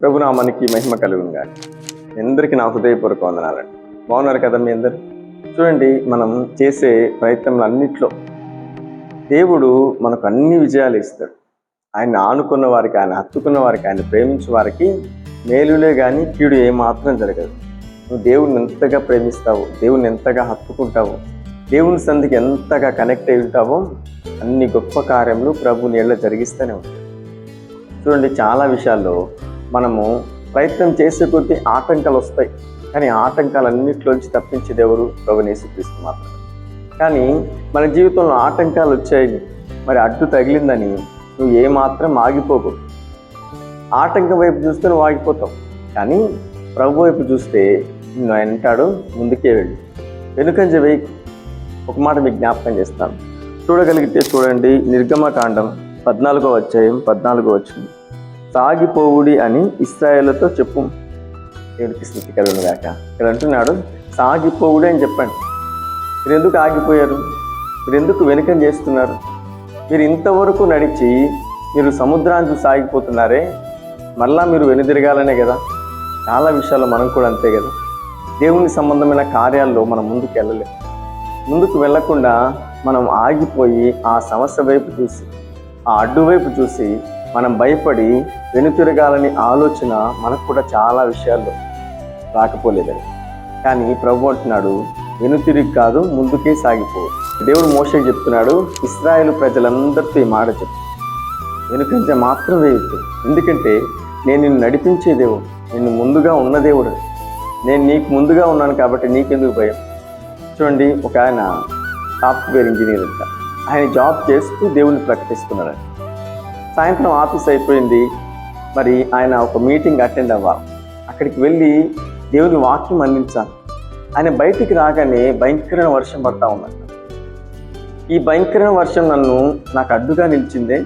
ప్రభునామానికి మహిమ కలుగును కానీ అందరికీ నా హృదయపూర్వక వందనాలండి బాగున్నారు కదా మీ అందరు? చూడండి మనం చేసే ప్రయత్నంలో అన్నిట్లో దేవుడు మనకు అన్ని విజయాలు ఇస్తాడు. ఆయన ఆనుకున్న వారికి ఆయన హత్తుకున్న వారికి ఆయన ప్రేమించే వారికి మేలులే కానీ కీడు ఏమాత్రం జరగదు. నువ్వు దేవుణ్ణి ఎంతగా ప్రేమిస్తావు దేవుని ఎంతగా హత్తుకుంటావు దేవుని సంధికి ఎంతగా కనెక్ట్ అయి ఉంటావో అన్ని గొప్ప కార్యములు ప్రభు నీళ్ళ జరిగిస్తూనే ఉంటాయి. చూడండి చాలా విషయాల్లో మనము ప్రయత్నం చేసే కొద్దీ ఆటంకాలు వస్తాయి. కానీ ఆటంకాలన్నింటిలోంచి తప్పించేది ఎవరు? ప్రభునేసుక్రీస్తు మాత్రమే. కానీ మన జీవితంలో ఆటంకాలు వచ్చాయి మరి అడ్డు తగిలిందని నువ్వు ఏమాత్రం ఆగిపోకు. ఆటంకం వైపు చూస్తే నువ్వు ఆగిపోతావు. కానీ ప్రభు వైపు చూస్తే నిన్ను ఆయన అంటాడు ముందుకే వెళ్ళు. వెనుకంజ వేయి ఒక మాట మీకు జ్ఞాపకం చేస్తాను. చూడగలిగితే చూడండి నిర్గమకాండం పద్నాలుగో అధ్యాయం పద్నాలుగో వచ్చింది సాగిపోవుడి అని ఇస్రాయేళ్ళతో చెప్పు. దేవుడికి స్థితి కలుగును గాక. ఇక్కడ అంటున్నాడు సాగిపోవుడి అని చెప్పండి. మీరు ఎందుకు ఆగిపోయారు? మీరు ఎందుకు వెనుకం చేస్తున్నారు? మీరు ఇంతవరకు నడిచి మీరు సముద్రానికి సాగిపోతున్నారే? మళ్ళా మీరు వెనుదిరగాలనే కదా? చాలా విషయాలు మనం కూడా అంతే కదా. దేవుని సంబంధమైన కార్యాల్లో మనం ముందుకు వెళ్ళలేము ముందుకు వెళ్ళకుండా మనం ఆగిపోయి ఆ సమస్య వైపు చూసి ఆ అడ్డు వైపు చూసి మనం భయపడి వెనుతిరగాలని ఆలోచన మనకు కూడా చాలా విషయాల్లో రాకపోలేదని. కానీ ప్రభు అంటున్నాడు వెనుతిరిగి కాదు ముందుకే సాగిపో. దేవుడు మోసే చెప్తున్నాడు ఇస్రాయేల్ ప్రజలందరితో ఈ మాట చెప్పు. వెనుకంజ మాత్రం వేయద్దు. ఎందుకంటే నేను నిన్ను నడిపించే దేవుడు నిన్ను ముందుగా ఉన్న దేవుడు. నేను నీకు ముందుగా ఉన్నాను కాబట్టి నీకెందుకు భయం? చూడండి ఒక ఆయన సాఫ్ట్వేర్ ఇంజనీర్ అంట. ఆయన జాబ్ చేస్తూ దేవుణ్ణి ప్రకటిస్తున్నాడు. సాయంత్రం ఆఫీస్ అయిపోయింది. మరి ఆయన ఒక మీటింగ్ అటెండ్ అవ్వాలి. అక్కడికి వెళ్ళి దేవుని వాక్యం అందించాలి. ఆయన బయటికి రాగానే భయంకరమైన వర్షం పడతా ఉందంట ఈ భయంకరమైన వర్షం నన్ను నాకు అడ్డుగా నిలిచిందే.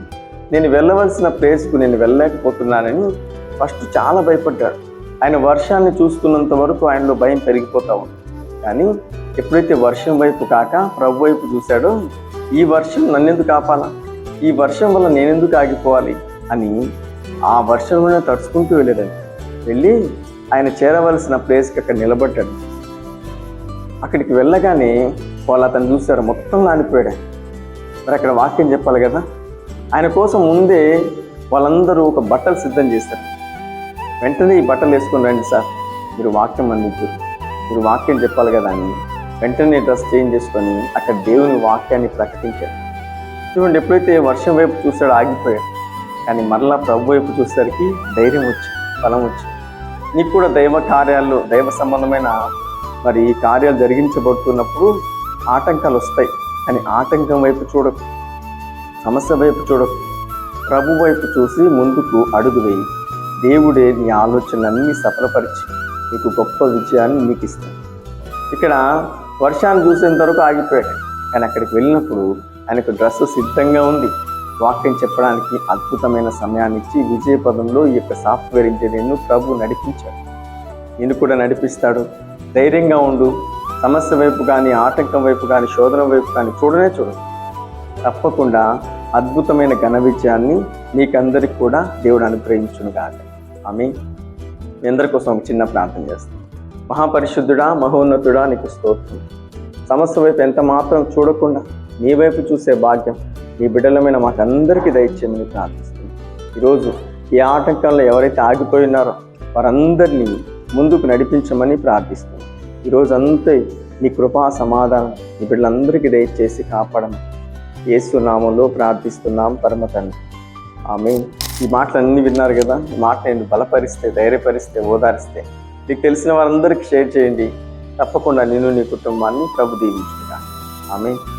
నేను వెళ్ళవలసిన ప్లేస్కు నేను వెళ్ళలేకపోతున్నానని ఫస్ట్ చాలా భయపడ్డాడు. ఆయన వర్షాన్ని చూస్తున్నంత వరకు ఆయనలో భయం పెరిగిపోతా ఉంది. కానీ ఎప్పుడైతే వర్షం వైపు కాక ప్రభు వైపు చూశాడో ఈ వర్షం నన్నెందుకు ఆపాలా? ఈ వర్షం వల్ల నేనెందుకు ఆగిపోవాలి అని ఆ వర్షంలోనే తడుచుకుంటూ వెళ్ళాడండి వెళ్ళి ఆయన చేరవలసిన ప్లేస్కి అక్కడ నిలబడ్డాడు. అక్కడికి వెళ్ళగానే వాళ్ళు అతను చూశారు. మొత్తం నానిపోయాడు మరి అక్కడ వాక్యం చెప్పాలి కదా? ఆయన కోసం ముందే వాళ్ళందరూ ఒక బట్టలు సిద్ధం చేశారు. వెంటనే ఈ బట్టలు వేసుకుని రండి సార్. మీరు వాక్యం అందించారు మీరు వాక్యం చెప్పాలి కదా అని వెంటనే డ్రెస్ చేంజ్ చేసుకొని అక్కడ దేవుని వాక్యాన్ని ప్రకటించారు. చూడండి ఎప్పుడైతే వర్షం వైపు చూస్తాడో ఆగిపోయాడు. కానీ మరలా ప్రభు వైపు చూసేసరికి ధైర్యం వచ్చి బలం వచ్చి నీకు కూడా దైవ కార్యాలు దైవ సంబంధమైన మరి ఈ కార్యాలు జరిగించబడుతున్నప్పుడు ఆటంకాలు వస్తాయి. కానీ ఆటంకం వైపు చూడకు సమస్య వైపు చూడకు. ప్రభు వైపు చూసి ముందుకు అడుగు వేయి. దేవుడే నీ ఆలోచనలన్నీ సఫలపరిచి నీకు గొప్ప విజయాన్ని నీకు ఇస్తాడు ఇక్కడ వర్షాన్ని చూసేంత వరకు ఆగిపోయాడు. కానీ అక్కడికి వెళ్ళినప్పుడు ఆయనకు డ్రెస్ సిద్ధంగా ఉంది. వాక్యం చెప్పడానికి అద్భుతమైన సమయాన్ని ఇచ్చి విజయపదంలో ఈ యొక్క సాఫ్ట్వేర్ ఇంజనీర్ను ప్రభు నడిపించాడు. నేను కూడా నడిపిస్తాడు. ధైర్యంగా ఉండు. సమస్య వైపు కానీ ఆటంకం వైపు కానీ శోధన వైపు కానీ చూడనే చూడు. తప్పకుండా అద్భుతమైన ఘన విజయాన్ని మీకందరికి కూడా దేవుడు అనుగ్రహించును కాక ఆమె మీ అందరి కోసం ఒక చిన్న ప్రార్థన చేస్తాను మహాపరిశుద్ధుడా మహోన్నతుడా నీకు స్తోత్రం. సమస్య వైపు ఎంత మాత్రం చూడకుండా నీ వైపు చూసే భాగ్యం నీ బిడ్డలమైన మాకందరికీ దయచేయమని ప్రార్థిస్తుంది ఈరోజు ఈ ఆటంకంలో ఎవరైతే ఆగిపోయి ఉన్నారో వారందరినీ ముందుకు నడిపించమని ప్రార్థిస్తుంది ఈరోజు అంతే నీ కృపా సమాధానం నీ బిడ్డలందరికీ దయచేసి కాపాడమని యేసు నామంలో ప్రార్థిస్తున్నాం పరమ తండ్రి. ఆమె ఈ మాటలన్నీ విన్నారు కదా? ఈ మాట నేను బలపరిస్తే ధైర్యపరిస్తే ఓదారిస్తే నీకు తెలిసిన వారందరికీ షేర్ చేయండి. తప్పకుండా నేను నీ కుటుంబాన్ని ప్రభు దీవించుగా ఆమె